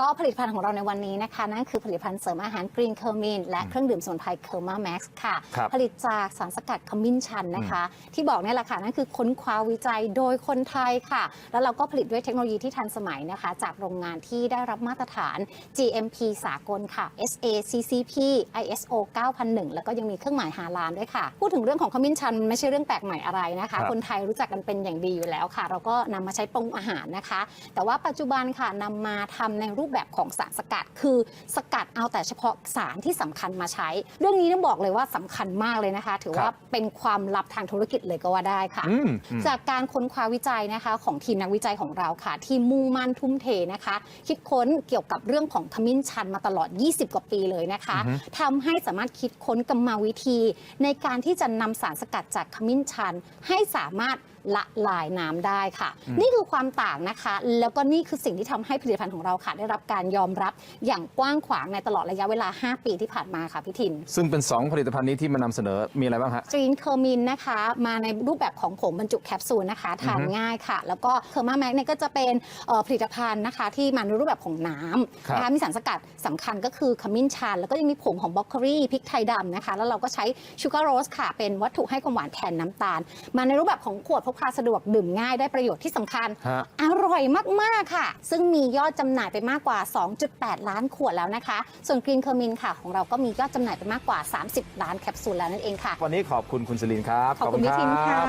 ก็ผลิตภัณฑ์ของเราในวันนี้นะคะ นั่นคือผลิตภัณฑ์เสริมอาหารกรีนเคอร์มินและเครื่องดื่มสมุนไพรเคอร์มาแม็กซ์ค่ะครับผลิตจากสารสกัดขมิ้นชันนะคะ ที่บอกเนี่ยแหละค่ะ นั่นคือค้นคว้าวิจัยโดยคนไทยค่ะ แล้วเราก็ผลิตด้วยเทคโนโลยีที่ทันสมัยนะคะ จากโรงงานที่ได้รับมาตรฐาน GMP สากลค่ะ SACCP ISO 9001 แล้วก็ยังมีเครื่องหมายฮาลาลด้วยค่ะ พูดถึงเรื่องของขมิ้นชันมันไม่ใช่เรื่องแปลกใหม่อะไรนะครัคะบคนไทยรู้จักกันเป็นอย่างดีอยู่แล้วค่ะ เราก็นำมาใช้ปรุงอาหารนะคะ แต่ว่าปัจจุบันค่ะนำมาทำในรูปแบบของสารสกัด คือสกัดเอาแต่เฉพาะสารที่สำคัญมาใช้ เรื่องนี้ต้องบอกเลยว่าสำคัญมากเลยนะคะ ถือครัว่าบเป็นความลับทางธุรกิจเลยก็ว่าได้ค่ะอืมอืมจากการค้นคว้าวิจัยนะคะ ของทีมนักวิจัยของเราค่ะ ที่มุ่งมั่นทุ่มเทนะคะ คิดค้นเกี่ยวกับเรื่องของขมิ้นชันมาตลอด 20 กว่าปีเลยนะคะอือฮึทำให้สามารถคิดค้นกรรมวิธี ในการที่จะนำสารสกัดจากขมิ้นชัน ให้สามารถละลายน้ำได้ค่ะ นี่คือความต่างนะคะ แล้วก็นี่คือสิ่งที่ทำให้ผลิตภัณฑ์ของเราค่ะได้รับการยอมรับอย่างกว้างขวางในตลอดระยะเวลา 5 ปีที่ผ่านมาค่ะพี่ทิน ซึ่งเป็น 2 ผลิตภัณฑ์นี้ที่มานำเสนอมีอะไรบ้างฮะกรีนเคอร์มินนะคะ มาในรูปแบบของผงบรรจุแคปซูลนะคะทานอือฮึง่ายค่ะ แล้วก็เคอร์มาแม็กเนี่ยก็จะเป็นเอ่อผลิตภัณฑ์นะคะ ที่มาในรูปแบบของน้ำครับนะคะมีสารสกัดสำคัญก็คือขมิ้นชัน แล้วก็ยังมีผงของบล็อกเกอรี่พริกไทยดำนะคะ แล้วเราก็ใช้ชูการ์โรสค่ะ เป็นวัตถุให้ความหวานแทนน้ำตาล มาในรูปแบบของขวดพกพาสะดวกดื่มง่ายได้ประโยชน์ที่สำคัญ ฮะ อร่อยมาก ๆ ค่ะ ซึ่งมียอดจำหน่ายไปมากกว่า 2.8 ล้านขวดแล้วนะคะ ส่วนกรีนเคอร์มินค่ะ ของเราก็มียอดจำหน่ายไปมากกว่า 30 ล้านแคปซูลแล้วนั่นเองค่ะ วันนี้ขอบคุณคุณสลินครับ ขอบคุณพี่ทิมรัค่ะบ